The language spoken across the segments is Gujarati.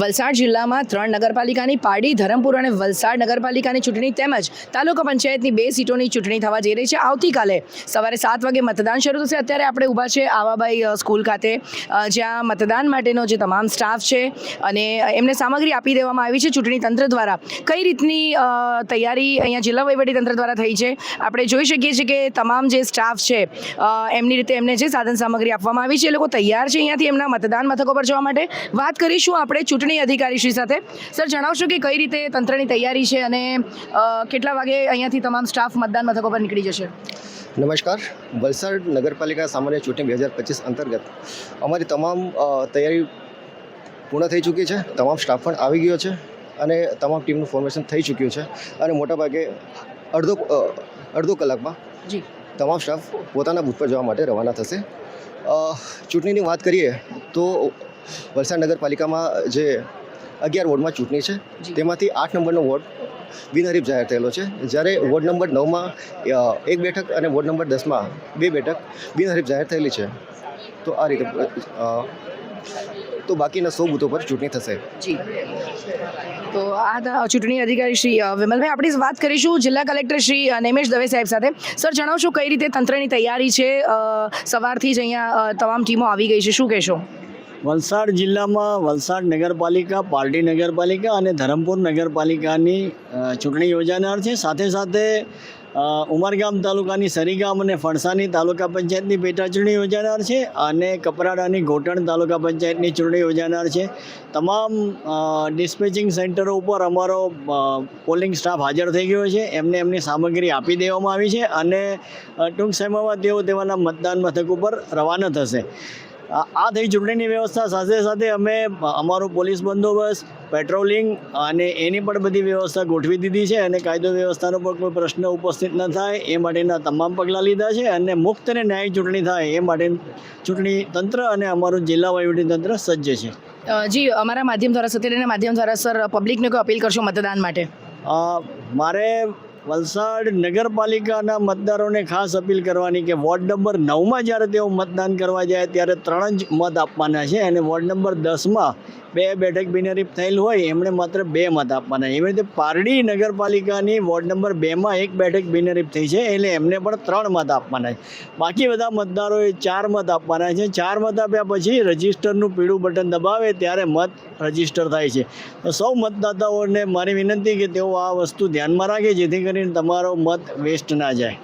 વલસાડ જિલ્લામાં ત્રણ નગરપાલિકાની પાડી, ધરમપુર અને વલસાડ નગરપાલિકાની ચૂંટણી તેમજ તાલુકા પંચાયતની બે સીટોની ચૂંટણી થવા જઈ રહી છે. આવતીકાલે સવારે સાત વાગે મતદાન શરૂ થશે. અત્યારે આપણે ઊભા છે આવાબાઈ સ્કૂલ ખાતે. જ્યાં મતદાન માટેનો જે તમામ સ્ટાફ છે અને એમને સામગ્રી આપી દેવામાં આવી છે ચૂંટણી તંત્ર દ્વારા. કઈ રીતની તૈયારી અહીંયા જિલ્લા તંત્ર દ્વારા થઈ છે? આપણે જોઈ શકીએ છીએ કે તમામ જે સ્ટાફ છે એમની રીતે એમને જે સાધન સામગ્રી આપવામાં આવી છે. એ લોકો તૈયાર છે અહીંયાથી એમના મતદાન મથકો પર જવા માટે. વાત કરીશું આપણે ચૂંટણી અધિકારી શ્રી સાથે. સર જણાવશો કે કઈ રીતે તંત્રની તૈયારી છે અને કેટલા વાગે અહીંયાથી તમામ સ્ટાફ મતદાન મથકો પર નીકળી જશે? નમસ્કાર. વલસાડ નગરપાલિકા સામાન્ય ચૂંટણી બે હજાર પચીસ અંતર્ગત અમારી તમામ તૈયારી પૂર્ણ થઈ ચૂકી છે. તમામ સ્ટાફ પણ આવી ગયો છે અને તમામ ટીમનું ફોર્મેશન થઈ ચૂક્યું છે અને મોટાભાગે અડધો અડધો કલાકમાં જી. તમામ સ્ટાફ પોતાના બૂથ પર જવા માટે રવાના થશે. ચૂંટણીની વાત કરીએ તો વલસાડ નગરપાલિકામાં જે અગિયાર વોર્ડમાં ચૂંટણી છે તેમાંથી આઠ નંબરનો વોર્ડ બિનહરીફ જાહેર થયેલો છે. જ્યારે વોર્ડ નંબર નવમાં એક બેઠક અને વોર્ડ નંબર દસમાં બે બેઠક બિનહરીફ જાહેર થયેલી છે. તો આ રીતે તો બાકીના સો બૂથો પર ચૂંટણી થશે. જી. તો આ ચૂંટણી અધિકારી શ્રી વિમલભાઈ આપણી વાત કરીશું જિલ્લા કલેક્ટર શ્રી નિમેશ દવે સાહેબ સાથે. સર જણાવશો કઈ રીતે તંત્રની તૈયારી છે? સવારથી જ અહીંયા તમામ ટીમો આવી ગઈ છે. શું કહેશો? વલસાડ જિલ્લામાં વલસાડ નગરપાલિકા પાર્ટી નગરપાલિકા અને ધરમપુર નગરપાલિકાની ચૂંટણી યોજાનાર છે. સાથે સાથે ઉમરગામ તાલુકાની સરીગામ અને ફણસાની તાલુકા પંચાયતની પેટાચૂંટણી યોજાનાર છે અને કપરાડાની ઘોટણ તાલુકા પંચાયતની ચૂંટણી યોજાનાર છે. તમામ ડિસ્પેચિંગ સેન્ટરો ઉપર અમારો પોલિંગ સ્ટાફ હાજર થઈ ગયો છે. એમને એમની સામગ્રી આપી દેવામાં આવી છે અને ટૂંક સમયમાં તેઓ તેઓના મતદાન મથક ઉપર રવાના થશે. આ થઈ ચૂંટણીની વ્યવસ્થા. સાથે સાથે અમે અમારું પોલીસ બંદોબસ્ત પેટ્રોલિંગ અને એની પણ બધી વ્યવસ્થા ગોઠવી દીધી છે અને કાયદો વ્યવસ્થાનો પણ કોઈ પ્રશ્ન ઉપસ્થિત ન થાય. એ માટેના તમામ પગલાં લીધા છે અને મુક્ત અને ન્યાયી ચૂંટણી થાય એ માટે ચૂંટણી તંત્ર અને અમારું જિલ્લા તંત્ર સજ્જ છે. જી અમારા માધ્યમ દ્વારા સત્યના માધ્યમ દ્વારા સર પબ્લિકને કોઈ અપીલ કરશો મતદાન માટે? મારે વલસાડ નગરપાલિકાના મતદારોને ખાસ અપીલ કરવાની કે વોર્ડ નંબર નવમાં જ્યારે તેઓ મતદાન કરવા જાય ત્યારે ત્રણ જ મત આપવાના છે અને વોર્ડ નંબર દસમાં બે બેઠક બિનહરીફ થયેલ હોય, એમણે માત્ર બે મત આપવાના. એવી રીતે પારડી નગરપાલિકાની વોર્ડ નંબર બેમાં એક બેઠક બિનહરીફ થઈ છે, એટલે એમને પણ ત્રણ મત આપવાના છે. બાકી બધા મતદારોએ ચાર મત આપવાના છે. ચાર મત આપ્યા પછી રજિસ્ટરનું પીળું બટન દબાવે ત્યારે મત રજિસ્ટર થાય છે. તો સૌ મતદાતાઓને મારી વિનંતી કે તેઓ આ વસ્તુ ધ્યાનમાં રાખે, જેથી કરીને તમારો મત વેસ્ટ ના જાય.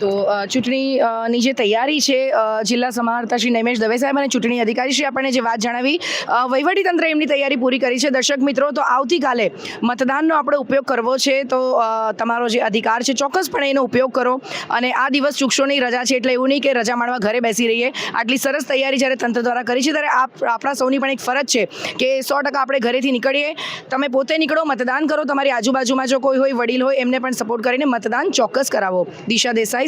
તો અ, ચૂંટણી અ, ની જે તૈયારી છે જિલ્લા સમાહર્તા શ્રી નૈમેશ દવે સાહેબ અને ચૂંટણી અધિકારી શ્રી આપણને જે વાત જણાવી અ, વહીવટી તંત્ર એમની તૈયારી પૂરી કરી છે. દર્શક મિત્રો તો આવતીકાલે મતદાનનો આપણે ઉપયોગ કરવો છે તો તમારો જે અધિકાર છે ચોક્કસપણે એનો ઉપયોગ કરો. અને આ દિવસ ચૂકશો રજા છે એટલે એવું નહીં કે રજા માણવા ઘરે બેસી રહીએ. આટલી સરસ તૈયારી જ્યારે તંત્ર દ્વારા કરી છે ત્યારે આપ આપણા સૌની પણ એક ફરજ છે કે સો ટકા આપણે ઘરેથી નીકળીએ. તમે પોતે નીકળો મતદાન કરો. તમારી આજુબાજુમાં જો કોઈ હોય વડીલ હોય એમને પણ સપોર્ટ કરીને મતદાન ચોક્કસ કરાવો. દિશા દેસાઈ